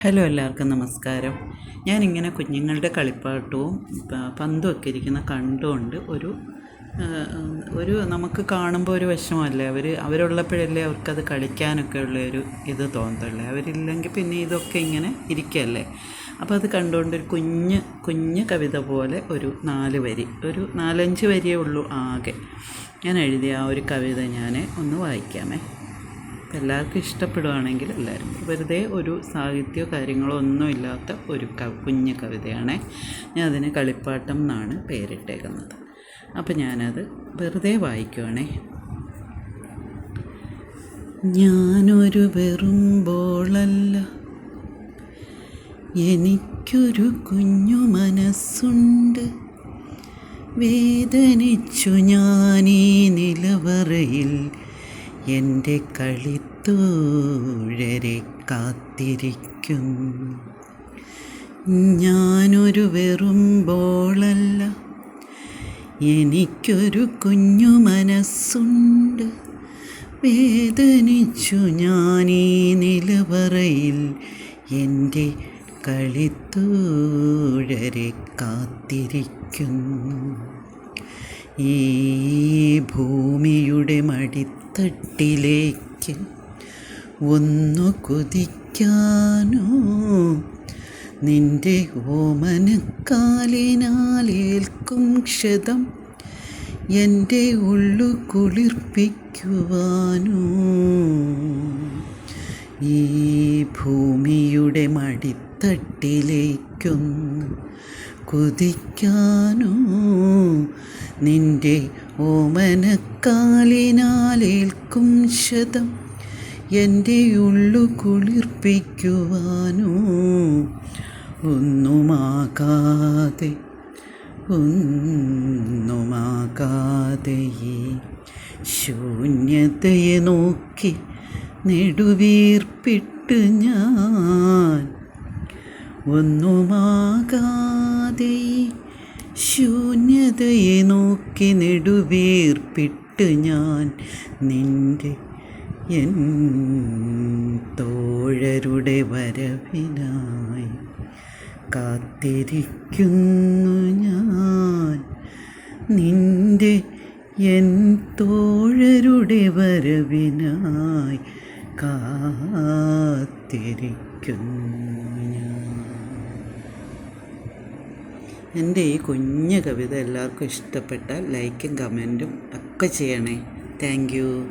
Hello എല്ലാവർക്കും നമസ്കാരം. ഞാനിങ്ങനെ കുഞ്ഞുങ്ങളുടെ കളിപ്പാട്ടവും പന്തുമൊക്കെ ഇരിക്കുന്ന കണ്ടുകൊണ്ട് ഒരു ഒരു നമുക്ക് കാണുമ്പോൾ ഒരു വിഷമമല്ലേ? അവർ അവരുള്ളപ്പോഴല്ലേ അവർക്കത് കളിക്കാനൊക്കെ ഉള്ള ഒരു ഇത് തോന്നത്തുള്ളൂ. അവരില്ലെങ്കിൽ പിന്നെ ഇതൊക്കെ ഇങ്ങനെ ഇരിക്കല്ലേ അപ്പോൾ അത് കണ്ടുകൊണ്ട് ഒരു കുഞ്ഞ് കുഞ്ഞ് കവിത പോലെ ഒരു നാല് വരി ഒരു നാലഞ്ച് വരിയേ ഉള്ളൂ ആകെ. ഞാൻ എഴുതിയ ആ ഒരു കവിത ഞാൻ ഒന്ന് വായിക്കാമേ. എല്ലാവർക്കും ഇഷ്ടപ്പെടുവാണെങ്കിൽ എല്ലാവരും വെറുതെ ഒരു സാഹിത്യമോ കാര്യങ്ങളോ ഒന്നും ഇല്ലാത്ത ഒരു ക കുഞ്ഞു കവിതയാണ്. ഞാൻ അതിന് കളിപ്പാട്ടം എന്നാണ് പേരിട്ടേക്കുന്നത്. അപ്പം ഞാനത് വെറുതെ വായിക്കുവാണേ. ഞാനൊരു വെറും ബോളല്ല. എനിക്കൊരു കുഞ്ഞു മനസ്സുണ്ട്. വേദനിച്ചു ഞാനീ നിലവറയിൽ എന്റെ കളിത്തോഴരെ കാത്തിരിക്കുന്നു ഞാനൊരു വെറും ബോളല്ല. എനിക്കൊരു കുഞ്ഞു മനസ്സുണ്ട്. വേദനിച്ചു ഞാനീ നിലവറയിൽ എന്റെ കളിത്തോഴരെ കാത്തിരിക്കുന്നു ഈ ഭൂമിയുടെ മടിത്തട്ടിലേക്ക് ഒന്നു കുതിക്കാനോ? നിന്റെ ഓമനക്കാലിനാലേൽക്കും ക്ഷതം എന്റെ ഉള്ളു കുളിർപ്പിക്കുവാനോ? ഈ ഭൂമിയുടെ മടിത്തട്ടിലേക്കൊന്ന് കുതിക്കാനോ? നിന്റെ ഓമനക്കാലിനാലേൽക്കും ശതം എന്റെ ഉള്ളു കുളിർപ്പിക്കുവാനോ? ഒന്നുമാകാതെ ഒന്നുമാകാതെ ശൂന്യതയെ നോക്കി നെടുവീർപ്പിട്ട് ഞാൻ ഒന്നുമാകാതെ ഈ ശൂന്യതയെ നോക്കി നെടുവേർപ്പിട്ട് ഞാൻ നിന്റെ എൻ തോഴരുടെ വരവിനായി കാത്തിരിക്കുന്നു ഞാൻ. നിന്റെ എൻ തോഴരുടെ വരവിനായി കാത്തിരിക്കുന്നു ഞാൻ എന്റെ ഈ കുഞ്ഞു കവിത എല്ലാവർക്കും ഇഷ്ടപ്പെട്ടാൽ ലൈക്കും കമന്റും ഒക്കെ ചെയ്യണേ. Thank you.